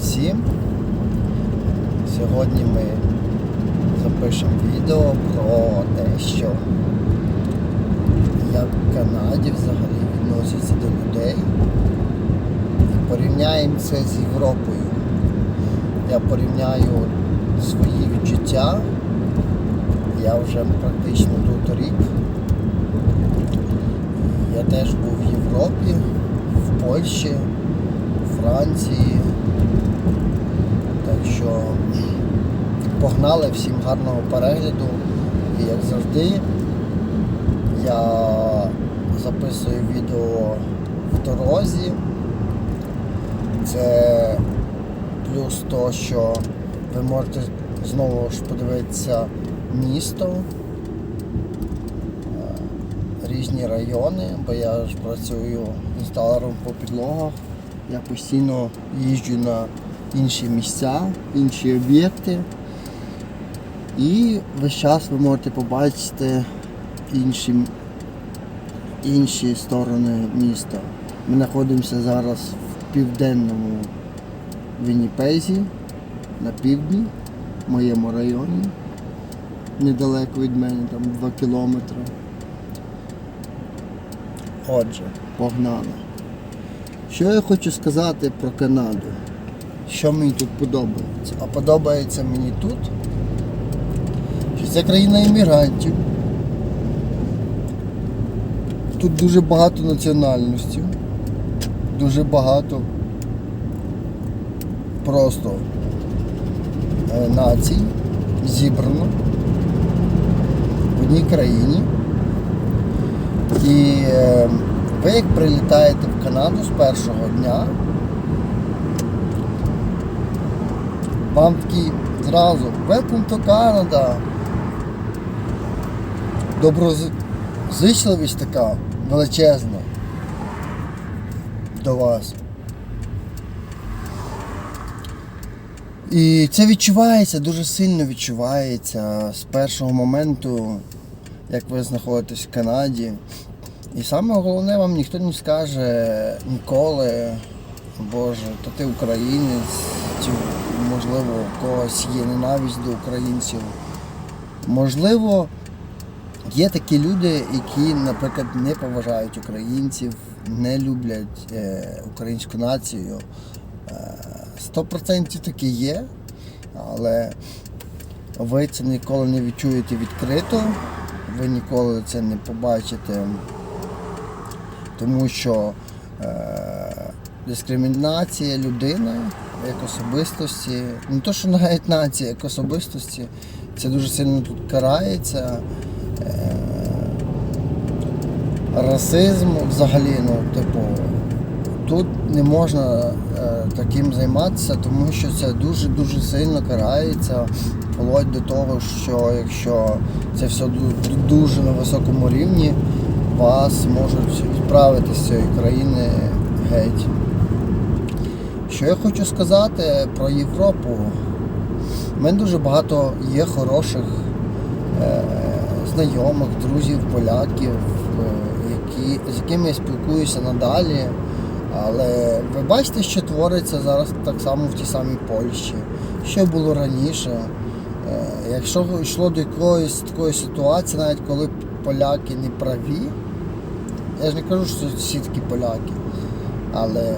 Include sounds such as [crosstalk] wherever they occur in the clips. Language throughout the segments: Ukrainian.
всім. Сьогодні ми запишемо відео про те, що як в Канаді взагалі відносяться до людей. І порівняємо це з Європою. Я порівняю свої відчуття. Я вже практично тут рік. Я теж був в Європі, в Польщі, в Франції. Що погнали всім гарного перегляду. І як завжди, я записую відео в дорозі. Це плюс то, що ви можете знову ж подивитися місто, е, різні райони, бо я ж працюю інсталером по підлогах. Я постійно їжджу на інші місця, інші об'єкти. І весь час ви можете побачити інші, інші сторони міста. Ми знаходимося зараз в південному Вінніпезі, на півдні, в моєму районі. Недалеко від мене, там 2 кілометри. Отже, погнали. Що я хочу сказати про Канаду? Що мені тут подобається? А подобається мені тут, що це країна іммігрантів. Тут дуже багато національностей, дуже багато просто е, націй зібрано в одній країні. І е, ви як прилітаєте в Канаду з першого дня, вам такий зразу Welcome to Canada. Доброзичливість така величезна до вас. І це відчувається, дуже сильно відчувається з першого моменту, як ви знаходитесь в Канаді. І саме головне вам ніхто не скаже ніколи, Боже, то ти українець, можливо у когось є ненависть до українців. Можливо, є такі люди, які, наприклад, не поважають українців, не люблять е, українську націю. Е, Сто процентів такі є, але ви це ніколи не відчуєте відкрито, ви ніколи це не побачите, тому що е, дискримінація людини як особистості, не то, що навіть нація, як особистості, це дуже сильно тут карається. Е, расизм взагалі, ну, типу, тут не можна е, таким займатися, тому що це дуже-дуже сильно карається, вплоть до того, що якщо це все дуже на високому рівні, вас можуть відправити з цієї країни геть. Що я хочу сказати про Європу. У мене дуже багато є хороших е, знайомих, друзів, поляків, е, які, з якими я спілкуюся надалі. Але ви бачите, що твориться зараз так само в тій самій Польщі, що було раніше. Е, Якщо йшло до якоїсь такої ситуації, навіть коли поляки не праві, я ж не кажу, що всі такі поляки, але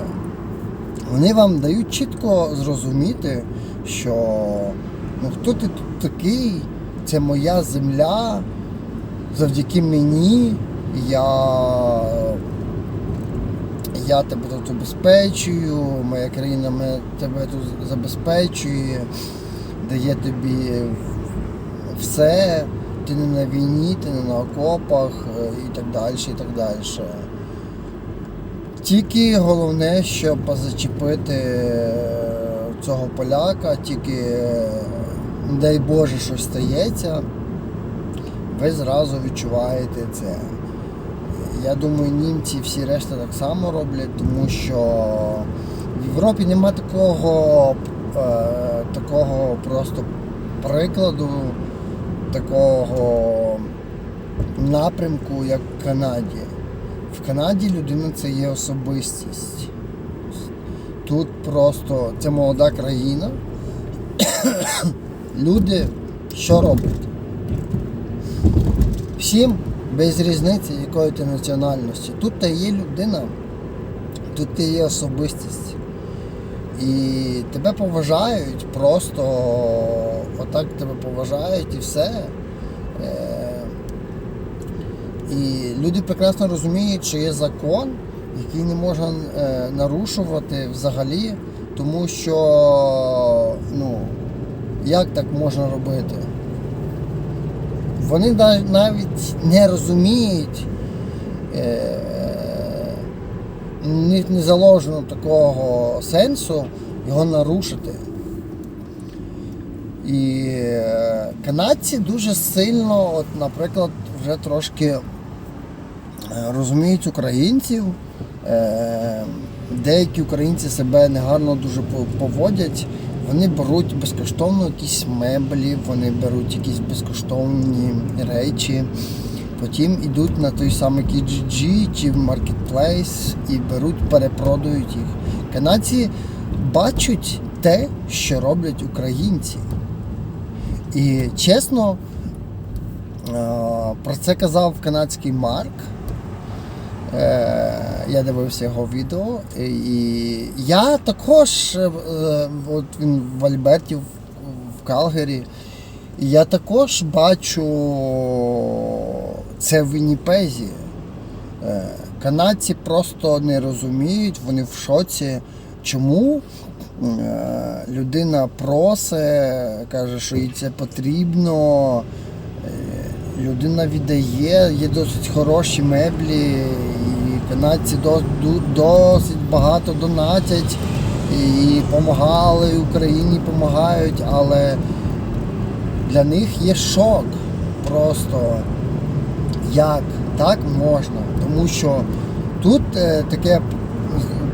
вони вам дають чітко зрозуміти, що ну хто ти тут такий, це моя земля, завдяки мені я я тебе тут обезпечую, моя країна тебе тут забезпечує, дає тобі все, ти не на війні, ти не на окопах е, і так далі, і так далі. Тільки головне, щоб зачепити е, цього поляка, тільки, е, дай Боже, щось стається, ви зразу відчуваєте це. Я думаю, німці всі решта так само роблять, тому що в Європі нема такого, е, такого просто прикладу, такого напрямку, як в Канаді. В Канаді людина це є особистість. тут просто це молода країна. [coughs] Люди що роблять? Всім без різниці, якої ти національності. Тут ти є людина, тут ти є особистість. І тебе поважають, просто отак тебе поважають і все. Е, І люди прекрасно розуміють, що є закон, який не можна е, нарушувати взагалі, тому що ну, як так можна робити? Вони нав- навіть не розуміють, е, них не заложено такого сенсу його нарушити. І е, канадці дуже сильно, от, наприклад, вже трошки е, розуміють українців. Е, Деякі українці себе негарно дуже поводять. Вони беруть безкоштовно якісь меблі, вони беруть якісь безкоштовні речі. Потім йдуть на той самий Kijiji чи Marketplace і беруть, перепродають їх. Канадці бачать те, що роблять українці. І чесно, е, про це казав канадський Марк. Е, Я дивився його відео. І я також, е, от він в Альберті, в в Калгері, і я також бачу це в Вінніпезі. Е, Канадці просто не розуміють, вони в шоці. Чому людина просить, каже, що їй це потрібно. Людина віддає, є досить хороші меблі, і канадці досить багато донатять і допомагали Україні, допомагають, але для них є шок просто як так можна. Тому що тут е, таке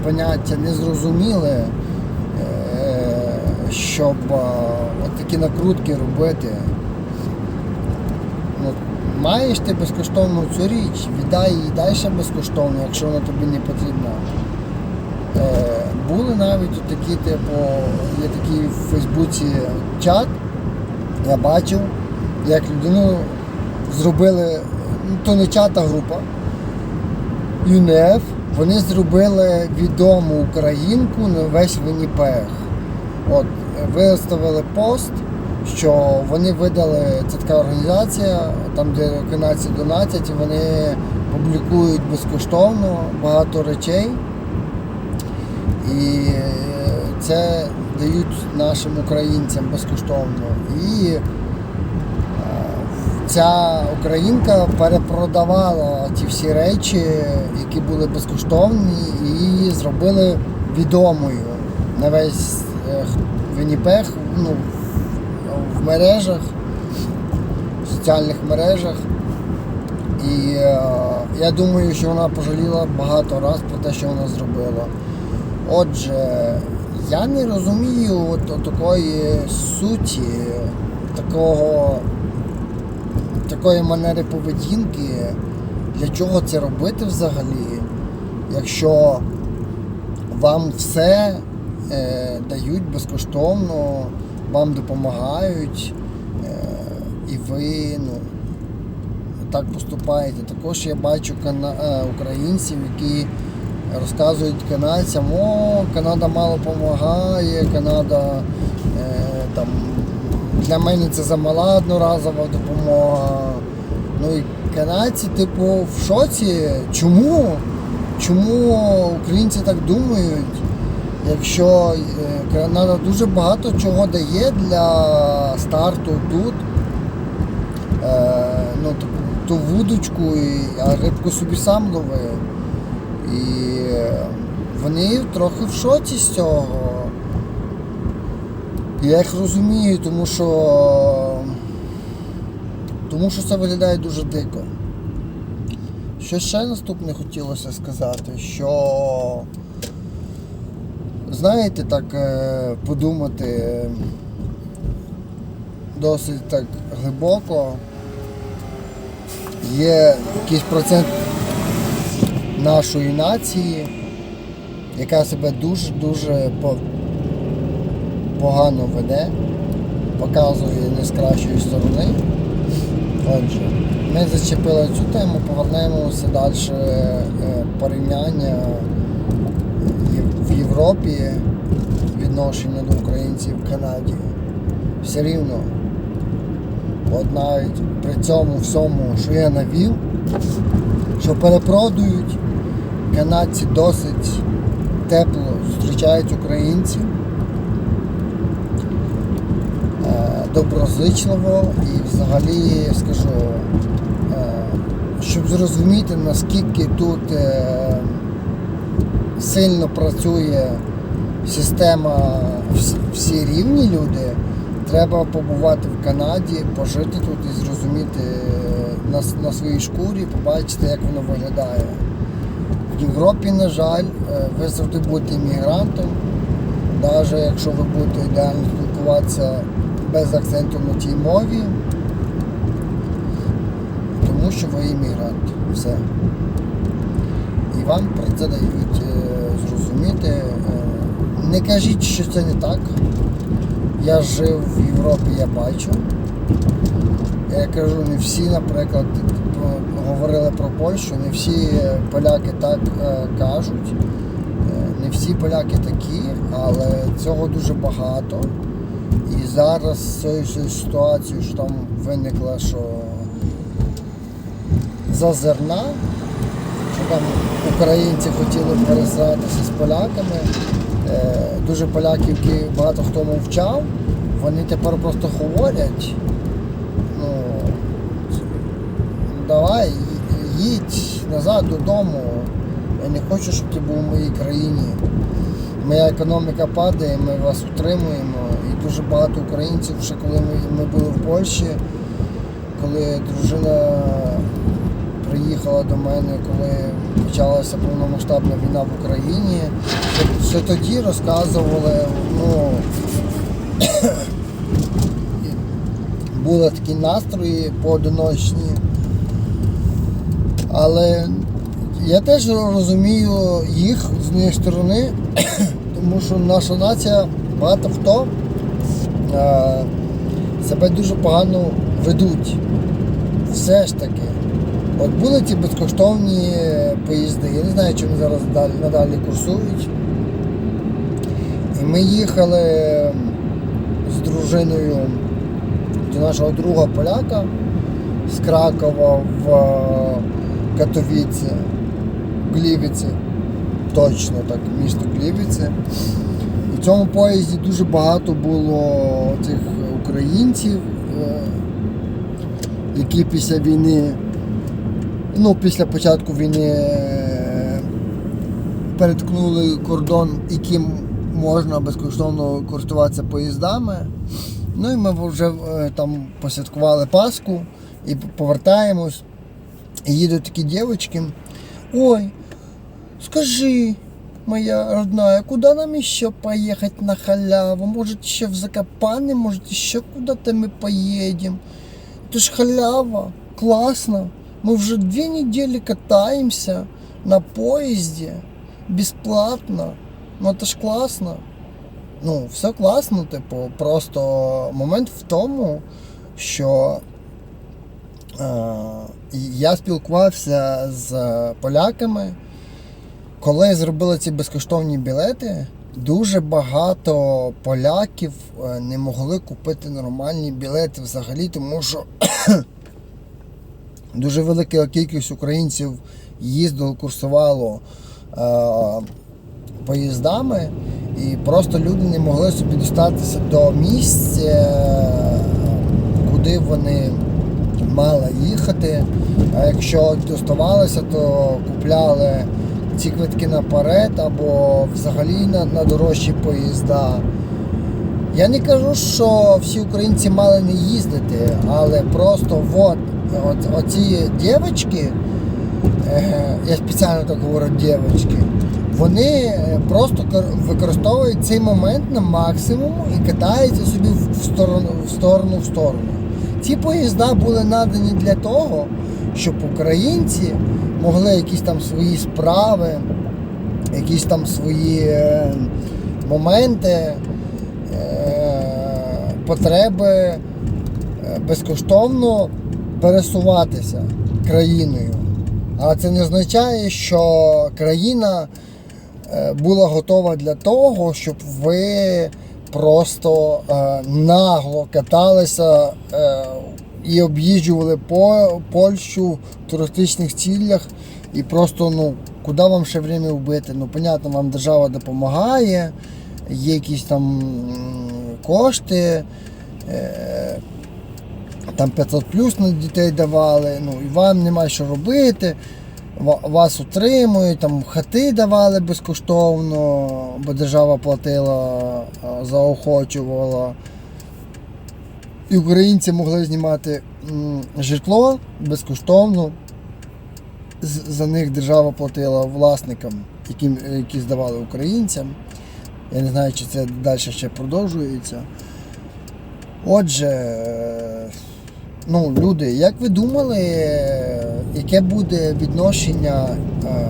поняття незрозуміле, е, щоб е, такі накрутки робити. Маєш ти безкоштовну цю річ, віддай її далі безкоштовно, якщо вона тобі не потрібна. Е, були навіть такі, типу, є такий в Фейсбуці чат, я бачив, як людину зробили, ну то не чат, а група, ЮНЕФ, вони зробили відому українку на весь Вінніпег. От, виставили пост, що вони видали, це така організація, там де канадці донатять, і вони публікують безкоштовно багато речей. І е, це дають нашим українцям безкоштовно. І е, ця українка перепродавала ті всі речі, які були безкоштовні, і зробили відомою на весь е, Вінніпег, ну, мережах, в соціальних мережах. І е, я думаю, що вона пожаліла багато разів про те, що вона зробила. Отже, я не розумію от такої суті, такого, такої манери поведінки, для чого це робити взагалі, якщо вам все е, дають безкоштовно, вам допомагають, е, і ви ну, так поступаєте. Також я бачу кана- е, українців, які розказують канадцям, о, Канада мало допомагає, Канада е, там, для мене це замала одноразова допомога. Ну і канадці, типу, в шоці. Чому? Чому українці так думають? Якщо е, Канада дуже багато чого дає для старту тут, е, ну, ту, ту вудочку, а рибку собі сам ловив. І е, вони трохи в шоці з цього. Я їх розумію, тому що тому що це виглядає дуже дико. Що ще наступне хотілося сказати, що знаєте, так е, подумати досить так глибоко. Є якийсь процент нашої нації, яка себе дуже-дуже погано веде, показує не з кращої сторони. Отже, ми зачепили цю тему, повернемося далі е, порівняння в Європі відношення до українців в Канаді. Все рівно. От навіть при цьому всьому, що я навів, що перепродують, канадці досить тепло зустрічають українців. е, Доброзичливо і взагалі скажу, е, щоб зрозуміти наскільки тут е, сильно працює система всі, рівні люди, треба побувати в Канаді, пожити тут і зрозуміти е, на, на своїй шкурі, побачити, як воно виглядає. В Європі, на жаль, е, ви завжди будете іммігрантом, навіть якщо ви будете ідеально спілкуватися без акценту на тій мові, тому що ви іммігрант. Все. І вам про це дають е, зрозуміти. Е, не кажіть, що це не так. Я жив в Європі, я бачу. Я кажу, не всі, наприклад, говорили про Польщу, не всі поляки так е, кажуть. Не всі поляки такі, але цього дуже багато. І зараз з цією ситуацією, що там виникла, що за зерна, там українці хотіли пересратися з поляками. Е, Дуже поляків, які багато хто мовчав, вони тепер просто говорять. Ну, давай, їдь назад додому. Я не хочу, щоб ти був у моїй країні. Моя економіка падає, ми вас утримуємо. І дуже багато українців, ще коли ми, ми були в Польщі, коли дружина приїхала до мене, коли почалася повномасштабна війна в Україні, ще тоді розказували, ну були такі настрої поодиночні. Але я теж розумію їх з однієї сторони, тому що наша нація багато хто е, себе дуже погано ведуть. Все ж таки. От були ті безкоштовні поїзди, я не знаю, чому зараз далі, надалі курсують. І ми їхали з дружиною до нашого друга поляка з Кракова в е, Катовіці, Глівіці, точно так, місто Глівіці. І в цьому поїзді дуже багато було цих українців, е, які після війни, ну після початку війни е, переткнули кордон, яким можна безкоштовно користуватися поїздами. Ну і ми вже е, там посвяткували Пасху і повертаємось. І їдуть такі дівчатки. Ой, скажи, моя родная, куда нам еще поехать на халяву? Может, еще в Закопане, может, еще куда-то мы поедем? Это ж халява, классно. Мы уже две недели катаемся на поезде бесплатно. Ну это ж класно. Ну, все класно, типу, просто момент в тому, що е, я спілкувався з поляками, коли зробили ці безкоштовні білети, дуже багато поляків е, не могли купити нормальні білети взагалі, тому що дуже велика кількість українців їздило, курсувало е, поїздами, і просто люди не могли собі дістатися до місць, е, куди вони мали їхати. А якщо доставалося, то купляли ці квитки наперед або взагалі на, на дорожчі поїзда. Я не кажу, що всі українці мали не їздити, але просто от, оці дівчатки, е, я спеціально так говорю дівчатки, вони е, просто використовують цей момент на максимум і катаються собі в сторону, в сторону в сторону. Ці поїзда були надані для того, щоб українці могли якісь там свої справи якісь там свої е, моменти, потреби безкоштовно пересуватися країною. Але це не означає, що країна е, була готова для того, щоб ви просто е, нагло каталися е, і об'їжджували по Польщу в туристичних цілях. І просто, ну, куди вам ще время вбити? Ну, понятно, вам держава допомагає, є якісь там кошти. Там 500 плюс на дітей давали, ну і вам нема що робити, вас утримують, там хати давали безкоштовно, бо держава платила, заохочувала. І українці могли знімати житло безкоштовно. За них держава платила власникам, які, які здавали українцям. Я не знаю, чи це далі ще продовжується. Отже, ну, люди, як ви думали, яке буде відношення е,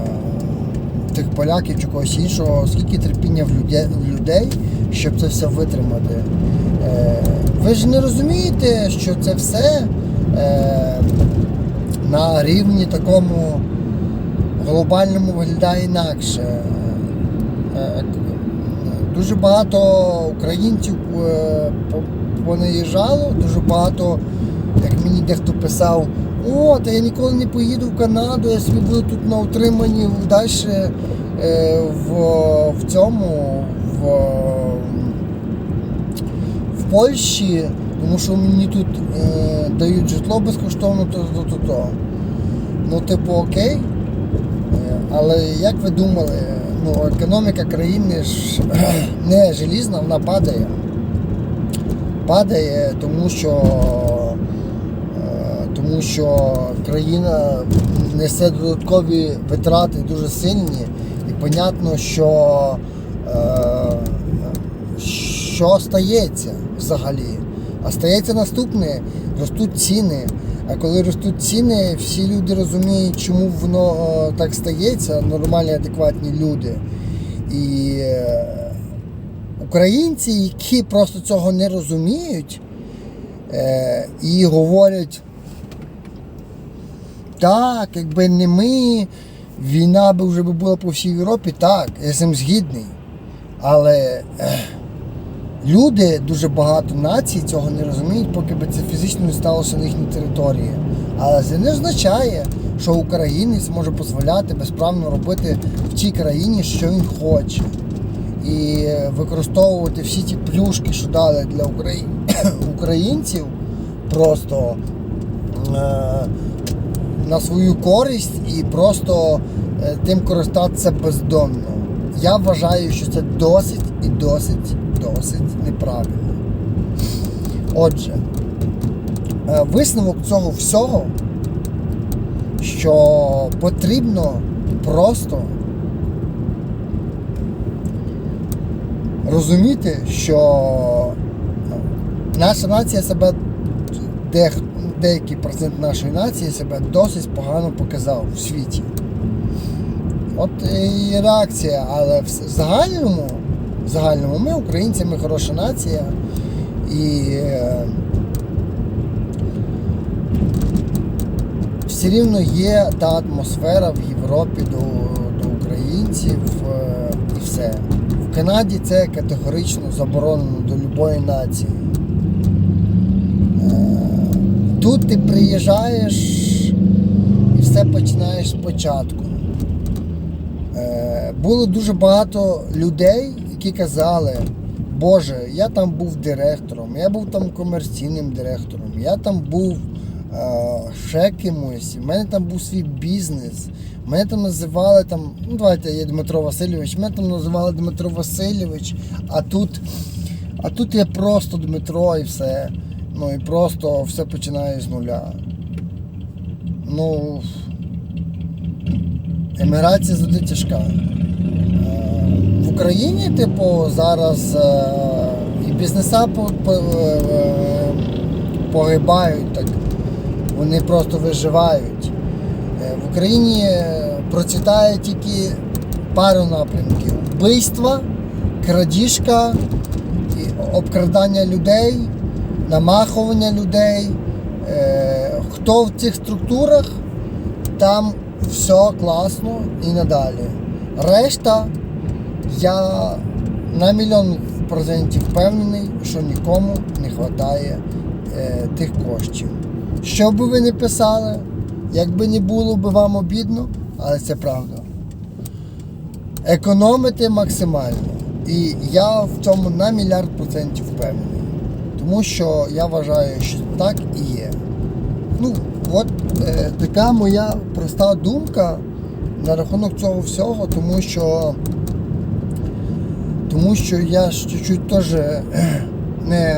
тих поляків чи когось іншого, скільки терпіння в людей, щоб це все витримати? Е, ви ж не розумієте, що це все е, на рівні такому глобальному виглядає інакше. Дуже багато українців понаїжджало, дуже багато, як мені дехто писав, о, та я ніколи не поїду в Канаду, я собі буду тут на утриманні далі в, в цьому, в, в Польщі, тому що мені тут е, дають житло безкоштовно, то то, то, то. Ну, типу, окей. Е, Але як ви думали, ну, економіка країни ж [clears throat] не желізна, вона падає. Падає, тому що, е, тому що країна несе додаткові витрати дуже сильні, і понятно, що е, що стається взагалі. А стається наступне, ростуть ціни. А коли ростуть ціни, всі люди розуміють, чому воно е, так стається, нормальні, адекватні люди. І е, українці, які просто цього не розуміють е, і говорять, так, якби не ми, війна би вже була по всій Європі, так, я з цим згідний. Але е, люди, дуже багато націй цього не розуміють, поки би це фізично не сталося на їхній території. Але це не означає, що українець може дозволяти безправно робити в тій країні, що він хоче. І використовувати всі ті плюшки, що дали для Украї... [coughs] українців, просто е- на свою користь і просто е, тим користатися бездомно. Я вважаю, що це досить і досить, досить неправильно. Отже, е, висновок цього всього, що потрібно просто розуміти, що наша нація себе дех, деякий процент нашої нації себе досить погано показав в світі. От і реакція, але в загальному, в загальному ми, українці, ми хороша нація. І е, все рівно є та атмосфера в Європі до, до українців е, і все. В Канаді це категорично заборонено до будь-якої нації. Тут ти приїжджаєш і все починаєш спочатку. Е, Було дуже багато людей, які казали, Боже, я там був директором, я був там комерційним директором, я там був е, ще кимось, в мене там був свій бізнес. Мене там називали там, ну давайте я Дмитро Васильович, мене там називали Дмитро Васильович, а тут, а тут я просто Дмитро і все. Ну і просто все починає з нуля. Ну, еміграція завжди тяжка. Е, В Україні, типу, зараз е, і бізнеса е, погибають, так. вони просто виживають. В Україні процвітає тільки пару напрямків: вбивства, крадіжка, обкрадання людей, намахування людей. Е, хто в цих структурах, там все класно і надалі. Решта, я на мільйон процентів впевнений, що нікому не вистачає е, тих коштів. Що би ви не писали, як би не було би вам обідно, але це правда. Економити максимально. І я в цьому на мільярд процентів впевнений. Тому що я вважаю, що так і є. Ну, от е, така моя проста думка на рахунок цього всього, тому що, тому що я ж чуть-чуть теж е, не,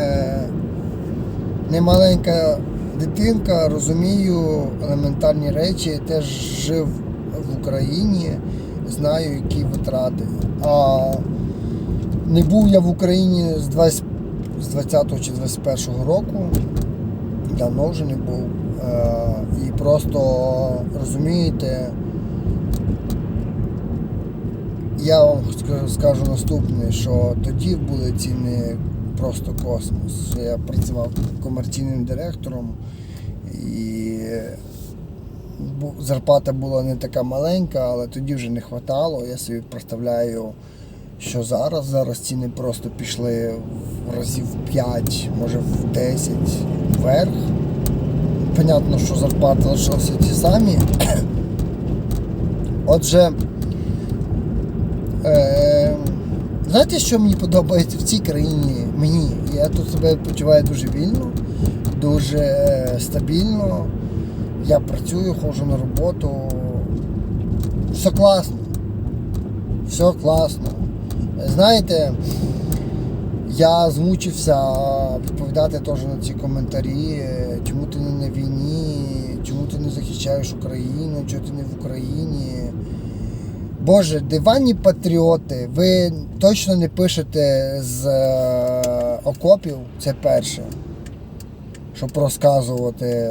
не маленька дитинка, розумію елементарні речі, теж жив в Україні, знаю, які витрати. А не був я в Україні з 20, з 20 чи 21 року, давно вже не був. Е, І просто розумієте, я вам скажу наступне, що тоді були ціни просто космос. Я працював комерційним директором і зарплата була не така маленька, але тоді вже не вистачало. Я собі представляю, що зараз. Зараз ціни просто пішли в разів 5, може в 10 вверх. Понятно, що зарплати залишилися ті самі. [coughs] Отже, е, знаєте, що мені подобається в цій країні? Мені. Я тут себе почуваю дуже вільно, дуже е, стабільно. Я працюю, ходжу на роботу. Все класно. Все класно. Знаєте, я змучився відповідати теж на ці коментарі, чому ти не на війні, чому ти не захищаєш Україну, чому ти не в Україні. Боже, диванні патріоти, ви точно не пишете з е, окопів, це перше, щоб розказувати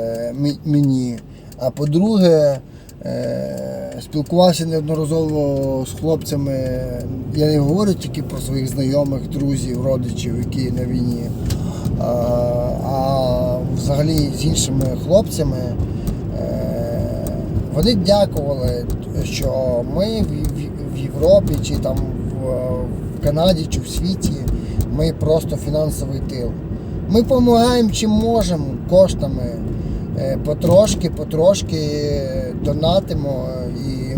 мені. А по-друге, спілкувався неодноразово з хлопцями. Я не говорю тільки про своїх знайомих, друзів, родичів, які на війні, а, а взагалі з іншими хлопцями. Е, Вони дякували, що ми в, Європі чи там в Канаді чи в світі ми просто фінансовий тил. Ми допомагаємо чим можемо коштами. Е, Потрошки, потрошки донатимо. І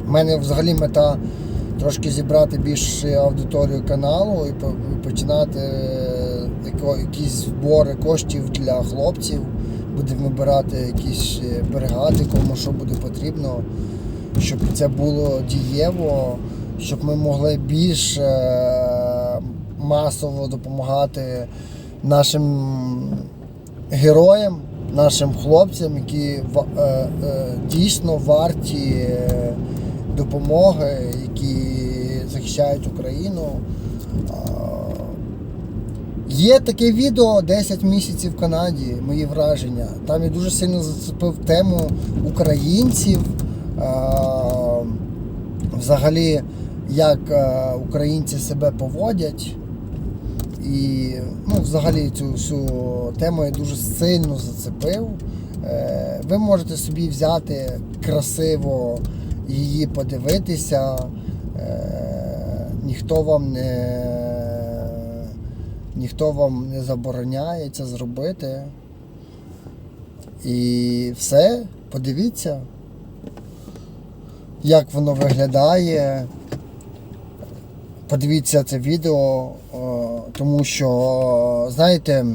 в мене взагалі мета трошки зібрати більше аудиторію каналу і починати е, якісь збори коштів для хлопців. Будемо вибирати якісь е, бригади, кому що буде потрібно, щоб це було дієво, щоб ми могли більш масово допомагати нашим героям, нашим хлопцям, які е, е, дійсно варті е, допомоги, які захищають Україну. Є таке відео 10 місяців в Канаді, мої враження. Там я дуже сильно зацепив тему українців. Взагалі, як українці себе поводять. І ну, взагалі цю всю тему я дуже сильно зацепив. Е, Ви можете собі взяти красиво її подивитися. Е, Ніхто вам не ніхто вам не забороняє це зробити. І все, подивіться, як воно виглядає. Подивіться це відео, тому що, знаєте,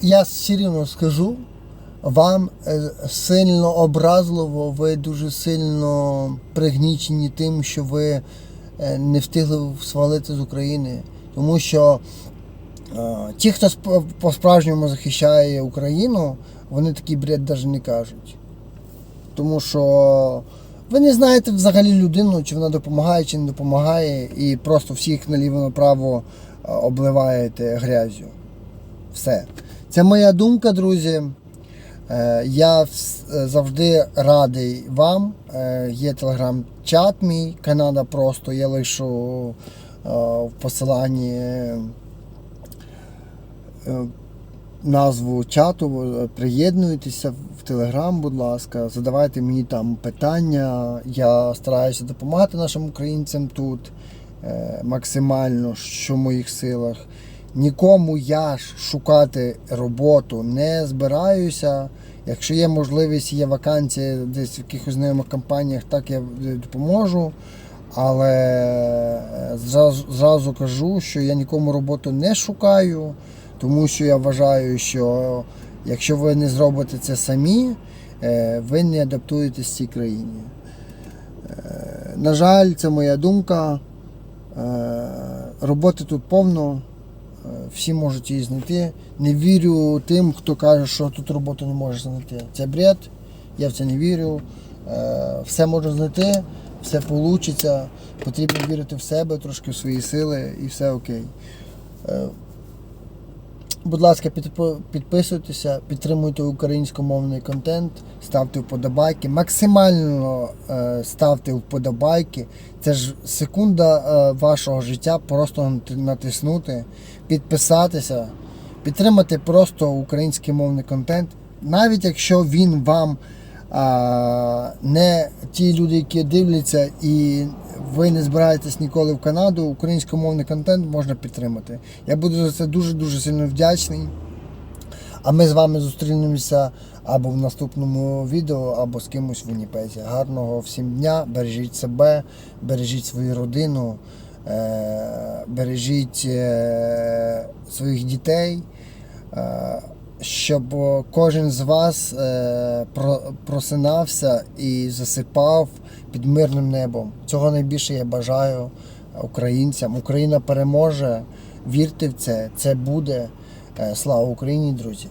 я все рівно скажу, вам е, сильно образливо, ви дуже сильно пригнічені тим, що ви е, не встигли свалити з України. Тому що е, ті, хто по-справжньому захищає Україну, вони такий бред навіть не кажуть. Тому що ви не знаєте взагалі людину, чи вона допомагає, чи не допомагає, і просто всіх наліво-направо е, обливаєте грязю. Все. Це моя думка, друзі. Е, Я е, завжди радий вам. Є телеграм-чат мій, Канада просто. Я лишу в посиланні назву чату. Е, Приєднуйтеся в Телеграм, будь ласка, задавайте мені там питання. Я стараюся допомагати нашим українцям тут е, максимально, що в моїх силах. Нікому я шукати роботу не збираюся. Якщо є можливість, є вакансія десь в якихось знайомих компаніях, так я е, допоможу. Але зразу кажу, що я нікому роботу не шукаю, тому що я вважаю, що якщо ви не зробите це самі, е, ви не адаптуєтесь цій країні. Е, На жаль, це моя думка. Е, Роботи тут повно, всі можуть її знайти. Не вірю тим, хто каже, що тут роботу не може знайти. Це бред, я в це не вірю. Все можна знайти, все вийде. Потрібно вірити в себе, трошки в свої сили і все окей. Будь ласка, підписуйтеся, підтримуйте українськомовний контент, ставте вподобайки. Максимально е, ставте вподобайки. Це ж секунда е, вашого життя, просто натиснути, підписатися, підтримати просто український мовний контент, навіть якщо він вам не ті люди, які дивляться, і ви не збираєтесь ніколи в Канаду, українськомовний контент можна підтримати. Я буду за це дуже дуже сильно вдячний. А ми з вами зустрінемося або в наступному відео, або з кимось в Уніпезі. Гарного всім дня, бережіть себе, бережіть свою родину, е, бережіть е, своїх дітей. Е, щоб кожен з вас е, про- просинався і засипав під мирним небом. Цього найбільше я бажаю українцям. Україна переможе. Вірте в це, це буде. Е, Слава Україні, друзі!